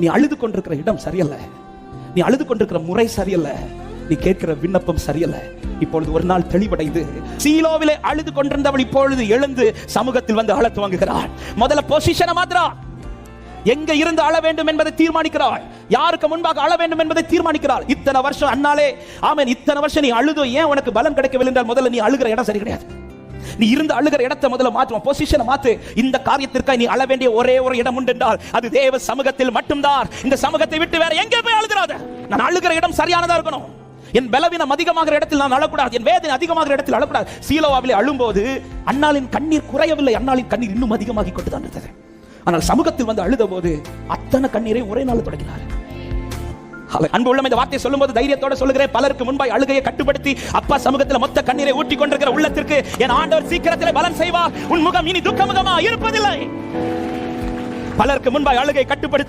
நீ அழுது கொண்டிருக்கிற இடம் சரியல்ல. நீ அழுது கொண்டிருக்கிற முறை சரியல்ல. நீ கேட்கிற விண்ணப்பம் சரியல்ல. இப்பொழுது ஒரு நாள் தெளிவடைந்து சீலோவிலே அழுது கொண்டிருந்தவள் இப்பொழுது எழுந்து சமூகத்தில் வந்து அழ துவங்குகிறாள். முதல்ல பொசிஷனை மாத்திரா எங்க இருந்து அழ வேண்டும் என்பதை தீர்மானிக்கிறாள். யாருக்கு முன்பாக அழ வேண்டும் என்பதை தீர்மானிக்கிறாள். இத்தனை வருஷம் அண்ணாலே ஆமென் இத்தனை வருஷம் நீ அழுதோ ஏன் உனக்கு பலம் கிடைக்கவில்லை என்றால் முதல்ல நீ அழுகிற இடம் சரி கிடையாது. நீ இருந்து அழுகிற இடத்தை முதல்ல மாற்றுவோம் பொசிஷனை மாத்து இந்த காரியத்திற்காக நீ அழ வேண்டிய ஒரே ஒரு இடம் உண்டு என்றால் அது தேவ சமூகத்தில் மட்டும்தான். இந்த சமூகத்தை விட்டு வேற எங்கே போய் அழுகிறாத? நான் அழுகிற இடம் சரியானதா இருக்கணும்? என் பலவீனம் அதிகமாகிற இடத்தில் நான் அழக்கூடாது என் வேதனை அதிகமாகிற இடத்தில் அழக்கூடாது. சீலோவாவிலே அழும்போது அண்ணாளின் கண்ணீர் குறையவில்லை அண்ணாளின் கண்ணீர் இன்னும் அதிகமாகி கொண்டுதான் இருந்தது. ஆனால் சமூகத்தில் வந்து அழுத போது அத்தனை கண்ணீரை ஒரே நாள் தொடங்கினார். அன்பு உள்ளம் இந்த வார்த்தை சொல்லும்போது தைரியத்தோட சொல்லுகிறேன். பலருக்கு முன்பாய் அழுகையை கட்டுப்படுத்தி அப்பா சமூகத்தில் மொத்த கண்ணீரை ஊற்றி கொண்டிருக்கிற உள்ளத்திற்கு என் ஆண்டவர் சீக்கிரத்தில் பலன் செய்வார். உன் முகம் இனி துக்க முகமா இருப்பதில்லை. பலருக்கு முன்பாய் அழுகை கட்டுப்படுத்தி